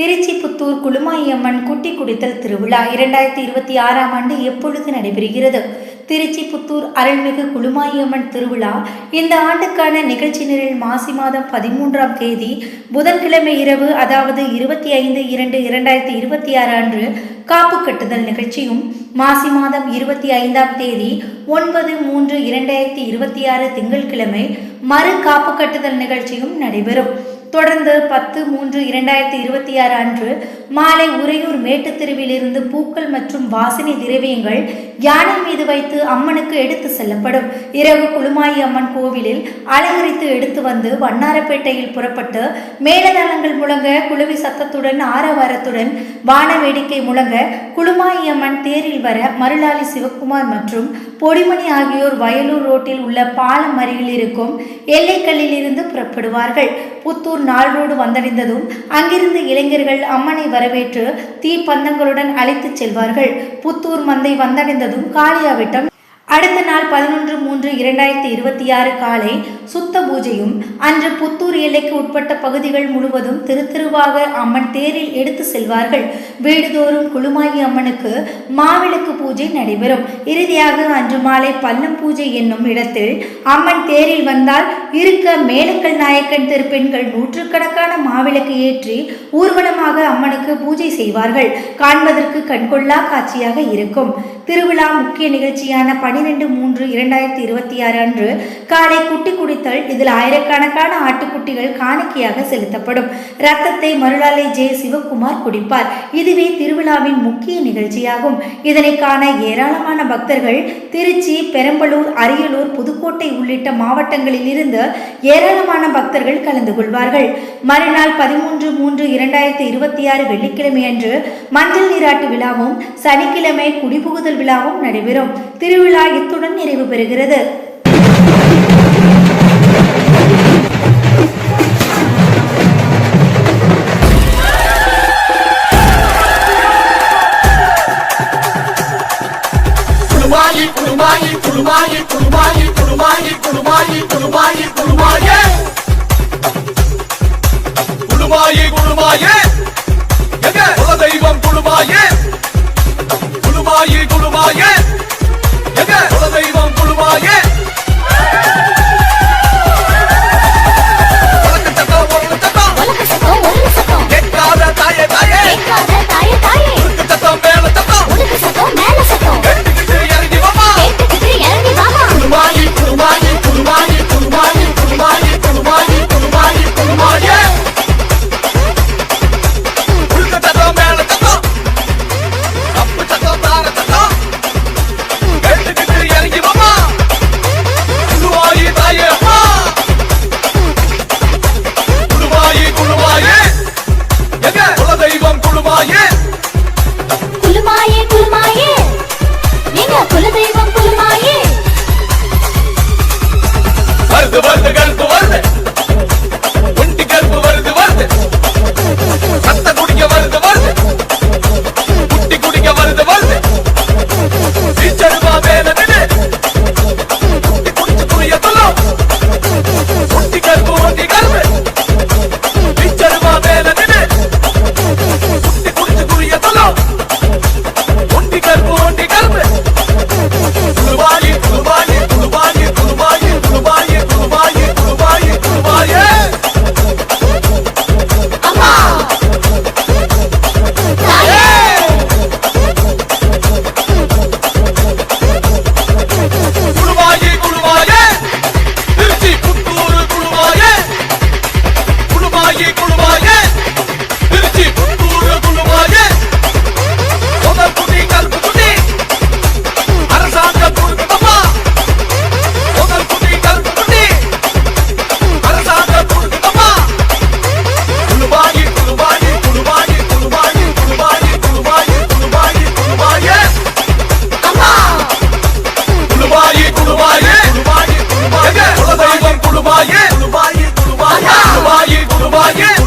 திருச்சி புத்தூர் குளுமாயம்மன் குட்டி குடித்தல் திருவிழா இரண்டாயிரத்தி இருபத்தி ஆறாம் ஆண்டு எப்பொழுது நடைபெறுகிறது? திருச்சி புத்தூர் அருள்மிகு குளுமாயம்மன் திருவிழா இந்த ஆண்டுக்கான நிகழ்ச்சி நிரல் மாசி மாதம் பதிமூன்றாம் தேதி புதன்கிழமை இரவு அதாவது இருபத்தி ஐந்து இரண்டு இரண்டாயிரத்தி இருபத்தி ஆறு அன்று காப்பு கட்டுதல் நிகழ்ச்சியும் மாசி மாதம் இருபத்தி ஐந்தாம் தேதி ஒன்பது மூன்று இரண்டாயிரத்தி இருபத்தி ஆறு திங்கட்கிழமை மறு காப்பு கட்டுதல் நிகழ்ச்சியும் நடைபெறும். தொடர்ந்து பத்து மூன்று இரண்டாயிரத்தி இருபத்தி ஆறு அன்று மாலை உறையூர் மேட்டுத் தெருவிலிருந்து பூக்கள் மற்றும் வாசனை திரவியங்கள் யானை மீது வைத்து அம்மனுக்கு எடுத்து செல்லப்படும். இரவு குளுமாயி அம்மன் கோவிலில் அலங்கரித்து எடுத்து வந்து வண்ணாரப்பேட்டையில் புறப்பட்டு மேலதளங்கள் முழங்க குழுவி சத்தத்துடன் ஆரவாரத்துடன் வான வேடிக்கை முழங்க குளுமாயி அம்மன் தேரில் வர மருளாளி சிவக்குமார் மற்றும் பொடிமணி ஆகியோர் வயலூர் ரோட்டில் உள்ள பாலம் அருகில் இருக்கும் எல்லைக்கல்லில் இருந்து புறப்படுவார்கள். புத்தூர் நாள் ரோடு வந்தடைந்ததும் அங்கிருந்து இளைஞர்கள் அம்மனை வரவேற்று தீப்பந்தங்களுடன் அழைத்துச் செல்வார்கள். புத்தூர் மந்தை வந்தடைந்ததும் காளியாவிட்டம் அடுத்த நாள் பதினொன்று மூன்று இரண்டாயிரத்தி இருபத்தி ஆறு காலை சுத்த பூஜையும் அன்று புத்தூர் எல்லைக்கு உட்பட்ட பகுதிகள் முழுவதும் திருத்திருவாக அம்மன் தேரில் எடுத்து செல்வார்கள். வீடுதோறும் குழுமாயி அம்மனுக்கு மாவிளக்கு பூஜை நடைபெறும். இறுதியாக அன்று மாலை பல்லம் பூஜை என்னும் இடத்தில் அம்மன் தேரில் வந்தால் இருக்க மேலக்கல் நாயக்கன் தெரு பெண்கள் நூற்றுக்கணக்கான மாவிளக்கு ஏற்றி ஊர்வலமாக அம்மனுக்கு பூஜை செய்வார்கள். காண்பதற்கு கண்கொள்ளா காட்சியாக இருக்கும். திருவிழா முக்கிய நிகழ்ச்சியான பன்னிரெண்டு மூன்று இரண்டாயிரத்தி இருபத்தி ஆறு அன்று காலை குட்டி குடித்தல் இதில் ஆயிரக்கணக்கான ஆட்டுக்குட்டிகள் காணிக்கையாக செலுத்தப்படும். ரத்தத்தை மருளாலை ஜே சிவகுமார் குடிப்பார். இதுவே திருவிழாவின் முக்கிய நிகழ்ச்சியாகும். இதனை காண ஏராளமான பக்தர்கள் திருச்சி பெரம்பலூர் அரியலூர் புதுக்கோட்டை உள்ளிட்ட மாவட்டங்களில் இருந்து ஏராளமான பக்தர்கள் கலந்து கொள்வார்கள். மறுநாள் பதிமூன்று மூன்று இரண்டாயிரத்தி இருபத்தி ஆறு வெள்ளிக்கிழமை அன்று மஞ்சள் நீராட்டு விழாவும் சனிக்கிழமை குடிபுகுதல் விழாவும் நடைபெறும். திருவிழா இத்துடன் நிறைவு பெறுகிறது. குளுமாயி குளுமாயி குளுமாயி குளுமாயி குளுமாயி குளுமாயி குளுமாயி குளுமாயே குளுமாயி குளுமாயி 八一普通八一。